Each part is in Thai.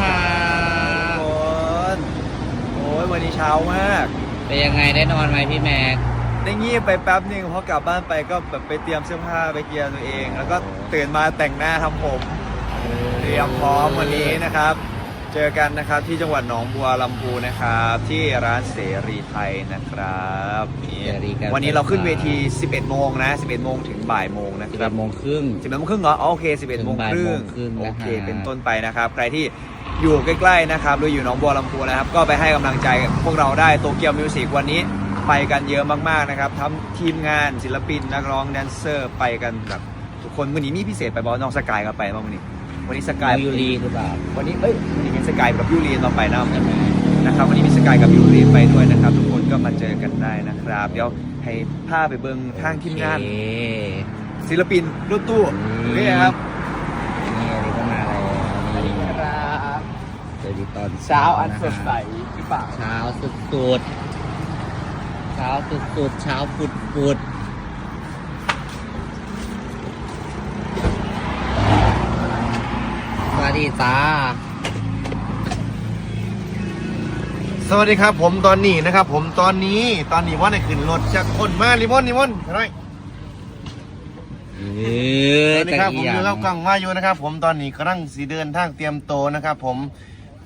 ค่ะทุกคนโอ้ยวันนี้เช้ามาก เป็นยังไงได้นอนไหมพี่แม็ก ได้งีบไปแป๊บหนึ่งพอกลับบ้านไปก็แบบไปเตรียมเสื้อผ้าไปเกียร์ตัวเอง แล้วก็ตื่นมาแต่งหน้าทำผม เตรียมพร้อมวันนี้นะครับ เจอกันนะครับที่จังหวัดหนองบัวลำพูนะครับ ที่ร้านเสรีไทยนะครับนี่เสรีกัน วันนี้เราขึ้นเวที 11 โมงนะ 11 โมงถึงบ่ายโมงนะคสิบรัเอ็บ ดโมงครึ่ง11โมงครึ่งเหรออ๋อโอเค11โมงครึ่งถึงบ่ายโมงครึ่งโอนะฮะ เค เป็นต้นไปนะครับ ใครที่ อยู่ใกล้ๆนะครับหรืออยู่หนองบัวลำพูนะครับ ก็ไปให้กำลังใจพวกเราได้โตเกียวมิวสิกวันนี้ไปกันเยอะมากๆนะครับทั้งทีมงานศิลปินนักร้องแดนเซอร์ไปกันแบบทุกคนวันนี้มีพิเศษไปบอสน้องสกายก็ไปบ้างวันนี้ วันนี้สกายยูรีหรือเปล่าวันนี้เอ้ยวันนี้มีสกายกับยูรีนเราไปนะนะครับวันนี้มีสกายกับยูรีไปด้วยนะครับ ทุกคนก็มาเจอกันได้นะครับ เดี๋ยวให้พาไปเบิ้งทางทีมงานโอเคศิลปินรถตู้โอเคครับ นี่อันนี้ก็มาแล้วนี่ ครับ เจอดีตอนเช้าอันสดใสะหรือเปล่า เช้าสุดสุดๆเช้าสุดสุดๆเช้าฟุดฟุดสวัสดีจ้าสวัสดีครับผมตอนนี้นะครับ ผมตอนนี้ตอนนี้ว่าในขึ้นรถจากคนมาลิมอนลิมอนหน่อยเอสอวัสดีครับผมจัอยู่กับกังมาอยู่นะครับ ผมตอนนี้กำลังสีเดินทางเตรียมโตวนะครับ ผม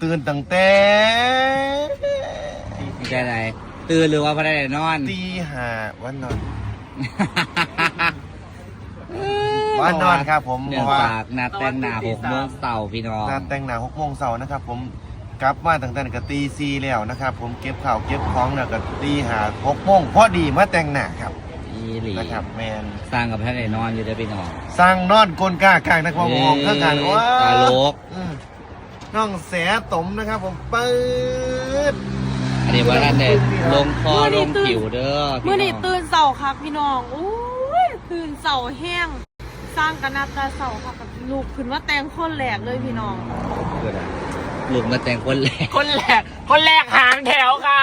ตื่นตั้งแต่ไม่ได้ไรตื่นหรือว่าไม่ได้นอน ตีห้าวันนอน วันนอนครับผมเนื่เพองราะว่าจากนัดแต่งหน้าหกโมงเสาร์พี่น้องงานแต่งหน้าหกโมงเสาร์นะครับ ผมกลับมาตั้งแต่กตีซีแล้วนะครับ ผมเก็บข่าวเก็บของเนี่ยก็ตีหาหกโมงพอดีมาแต่งหน้าครับอีหลีนะครับแมนสร้างกับท่านได้นอนอยู่เด้อพี่น้องสร้างนอนกลกล้ากลางนักว่ามองข้างกันว้าตาลกอืม น้องแสตมนะครับ ผมเปิดอันนี้ว่าท่านได้ลงคอลงผิวเด้อพี่เมื่อนี้น้องตื่นเสาคักพี่น้องอุ้ยตื่นเสาแห้ง สร้างกระนัดตาเสาคักกับลูกขึ้นว่าแตงคนแหลกเลยพี่น้องลุงมาแต่งคนแรก คนแรก คนแรกหางแถวค่ะ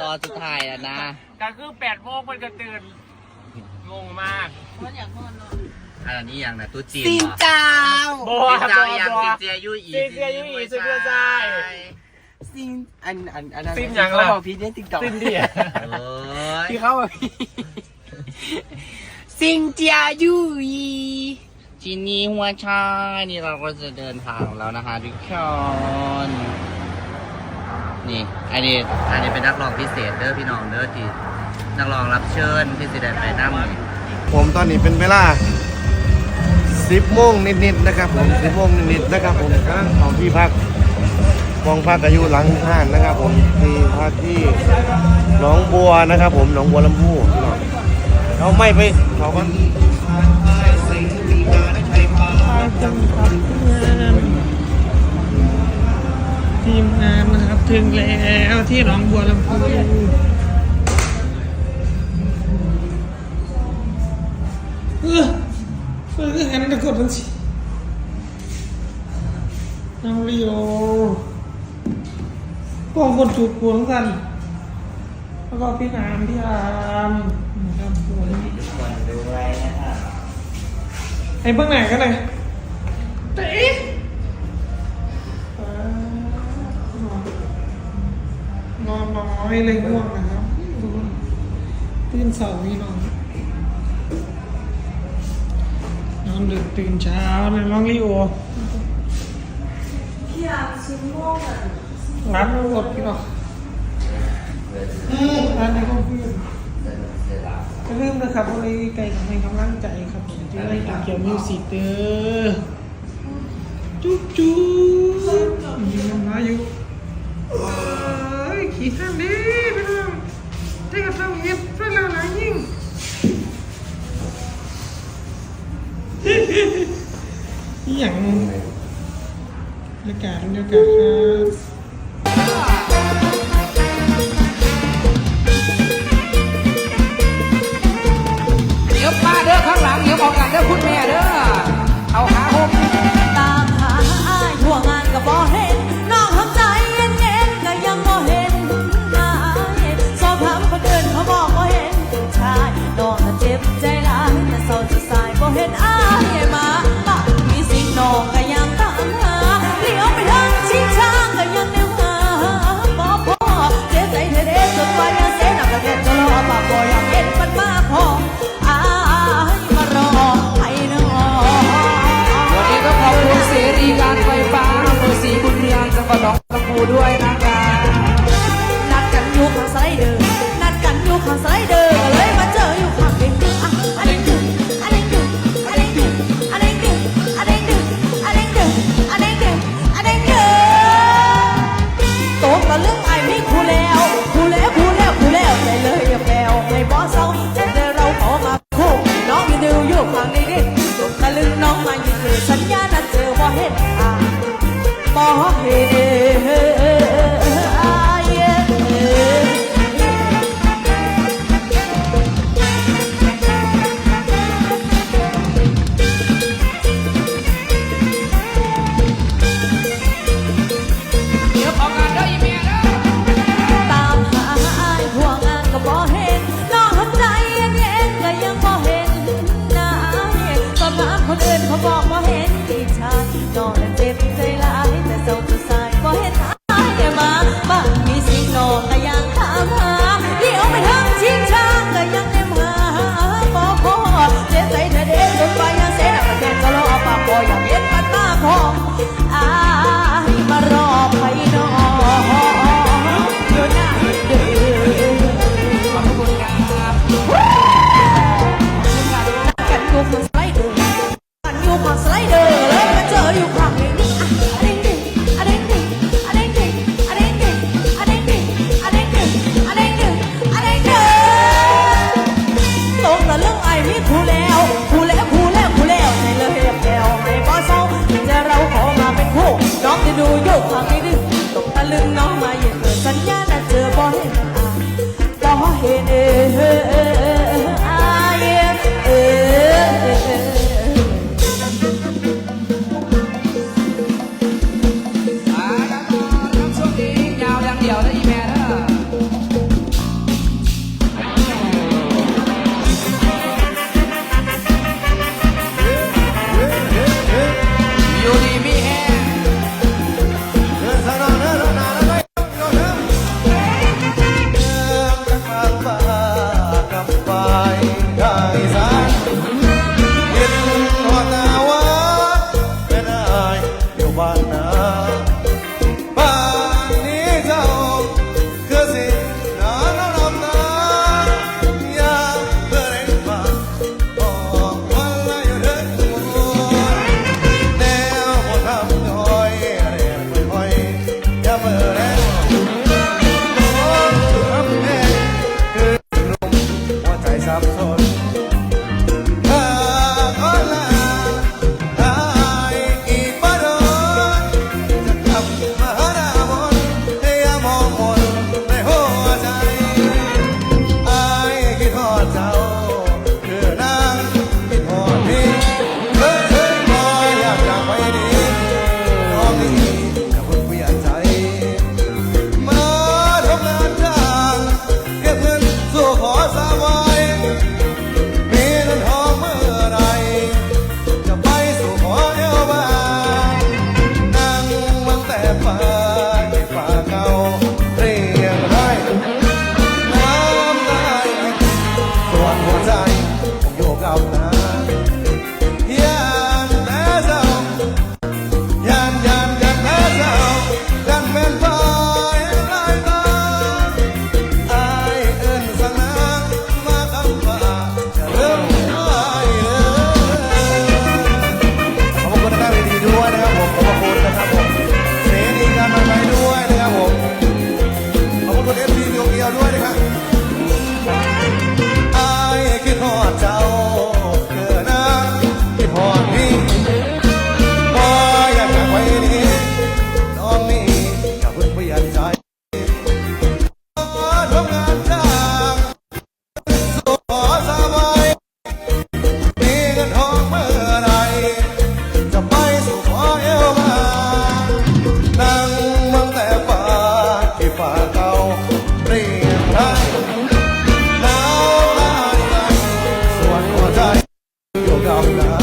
ตอนสุดท้ายแล้วนะ ก็คือแปดโมงมันก็ตื่น งงมากอันนี้ อย่างนะตู้จีนซินเจ้าบัวซินบัเจ้าวอย่างบัวซินเจียยุอีซินเจียยุอีซินเจียใจซิงอันอันอันนั้นซินหยังเขาล่ะบอกพี่เนี่ยติ๊กต็อกซินเดียโอ้ยที่เขาบอกพี่ซิงเจียยูอีทีนี้หัวชายนี่เราก็จะเดินทางแล้วนะคะทุกคนนี่อันนี้อันนี้เป็นนักร้องพิเศษเด้อพี่น้องเด้อที่นักร้องรับเชิญที่สิได้ไปนั่งผมตอนนี้เป็นเวลา 10โมงนิดๆนะครับผม10โมงนิดๆนะครับผมกำลังของที่พักมองพักอายุหลังห้านนะครับ ผมที่พักที่หนองบัวนะครับ ผมหนองบัวลำพูเอาไม่ไปเขาก็ทีมงานนะครับถึงแล้วที่หนองบัวลำพูเออ เออคือหันตะกดทั้งสิน้องลีโอพวกคนจูบพวงกัน แล้วก็พี่นามพี่อามนะครับผมไอ้เบื้องไหนกันเลยแต่เอ๊ะนอนน้อยเลยง่วงนะครับตื่นเสาร์นี่นอน ดึกตื่นเช้าเลยน้องลิโอพี่อาชิมม่วงอะร้านรถพี่น้องร้านในห้องพี่อย่าลืมนะครับวันนี้ไก่กับให้กำลังใจครับที่ได้เกี่ยวมิวสิกเด้อจุ๊บจุ๊บมีน้ำลายอยู่โอ้ยขี่ข้างดีากาศบรรยากาศครับเดี๋ยวมาเด้อข้างหลังเดี๋ยวบอกกันเด้อคุณแม่เด้อเอาขาหกตามหาอ้ายทั่วงานก็บ่เห็นน้องทำใจเย็นๆก็ยังบ่เห็นอ้ายสอบถามคนอื่นเขาบอกบ่เห็นชายน้องก็เจ็บใจหลายแต่เศร้าจะสายบ่เห็นอ้าย สัญญาณ ይኔ เรียสวัวใจค่กั